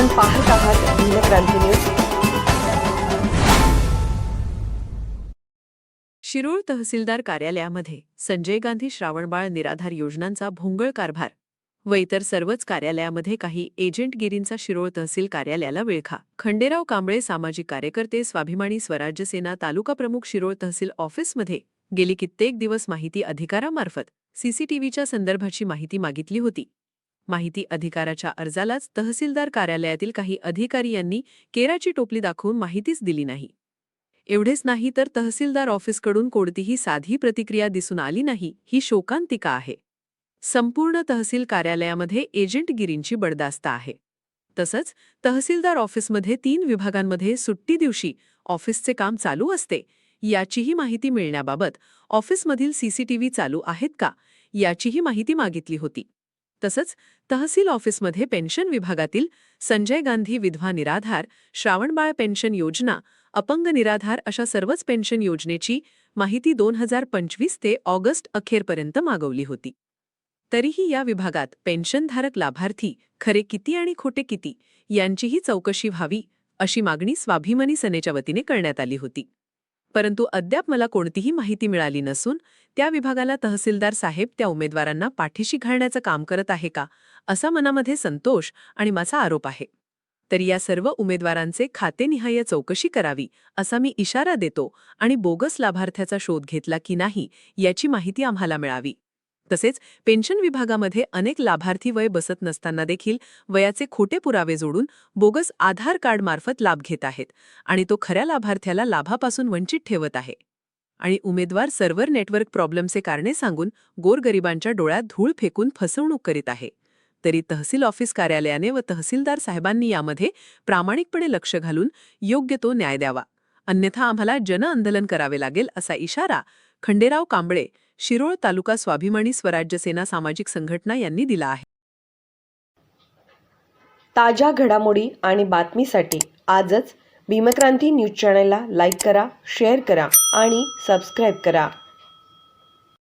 आपण पाहत आहात भीमक्रांती न्यूज. शिरूळ तहसीलदार कार्यालयामध्ये संजय गांधी श्रावणबाळ निराधार योजनांचा भोंगळ कारभार व इतर सर्वच कार्यालयामध्ये काही एजंटगिरींचा शिरोळ तहसील कार्यालयाला विळखा. खंडेराव कांबळे सामाजिक कार्यकर्ते स्वाभिमानी स्वराज्य सेना तालुका प्रमुख शिरोळ तहसील ऑफिसमध्ये गेली कित्येक दिवस माहिती अधिकारामार्फत सीसीटीव्हीच्या संदर्भाची माहिती मागितली होती. माहिती अधिकाराच्या अर्जालाच तहसीलदार कार्यालयातील काही अधिकारी यांनी केराची टोपली दाखवून माहितीच दिली नाही. एवढेच नाही तर तहसीलदार ऑफिसकडून कोणतीही साधी प्रतिक्रिया दिसून आली नाही ही शोकांतिका आहे. संपूर्ण तहसील कार्यालयामध्ये एजंटगिरींची बडदास्त आहे. तसंच तहसीलदार ऑफिसमध्ये तीन विभागांमध्ये सुट्टी दिवशी ऑफिसचे काम चालू असते याचीही माहिती मिळण्याबाबत ऑफिसमधील सीसीटीव्ही चालू आहेत का याचीही माहिती मागितली होती. तसंच तहसील ऑफिसमध्ये पेन्शन विभागातील संजय गांधी विधवा निराधार श्रावणबाळ पेन्शन योजना अपंग निराधार अशा सर्वच पेन्शन योजनेची माहिती दोन हजार पंचवीस ते ऑगस्ट अखेरपर्यंत मागवली होती. तरीही या विभागात पेन्शनधारक लाभार्थी खरे किती आणि खोटे किती यांचीही चौकशी व्हावी अशी मागणी स्वाभिमानी सेनेच्या वतीने करण्यात आली होती. परंतु अद्याप मला कोणतीही माहिती मिळाली नसून त्या विभागाला तहसीलदार साहेब त्या उमेदवारांना पाठीशी घालण्याचं काम करत आहे का असा मनामध्ये संतोष आणि माझा आरोप आहे. तर या सर्व उमेदवारांचे खातेनिहाय चौकशी करावी असा मी इशारा देतो आणि बोगस लाभार्थ्याचा शोध घेतला की नाही याची माहिती आम्हाला मिळावी. तसेच पेन्शन विभागामध्ये अनेक लाभार्थी वय बसत नसताना देखील वयाचे खोटे पुरावे जोडून बोगस आधार कार्डमार्फत लाभ घेत आहेत आणि तो खऱ्या लाभार्थ्याला लाभापासून वंचित ठेवत आहे. आणि उमेदवार सर्व्हर नेटवर्क प्रॉब्लेमचे कारणे सांगून गोरगरिबांच्या डोळ्यात धूळ फेकून फसवणूक करीत आहे. तरी तहसील ऑफिस कार्यालयाने व तहसीलदार साहेबांनी यामध्ये प्रामाणिकपणे लक्ष घालून योग्य तो न्याय द्यावा. अन्यथा आम्हाला जनआंदोलन करावे लागेल असा इशारा खंडेराव कांबळे शिरोळ तालुका स्वाभिमानी स्वराज्य सेना सामाजिक संघटना यांनी दिला आहे. ताज्या घडामोडी आणि बातमीसाठी आजच भीमक्रांती न्यूज चॅनलला लाईक करा शेअर करा आणि सबस्क्राईब करा.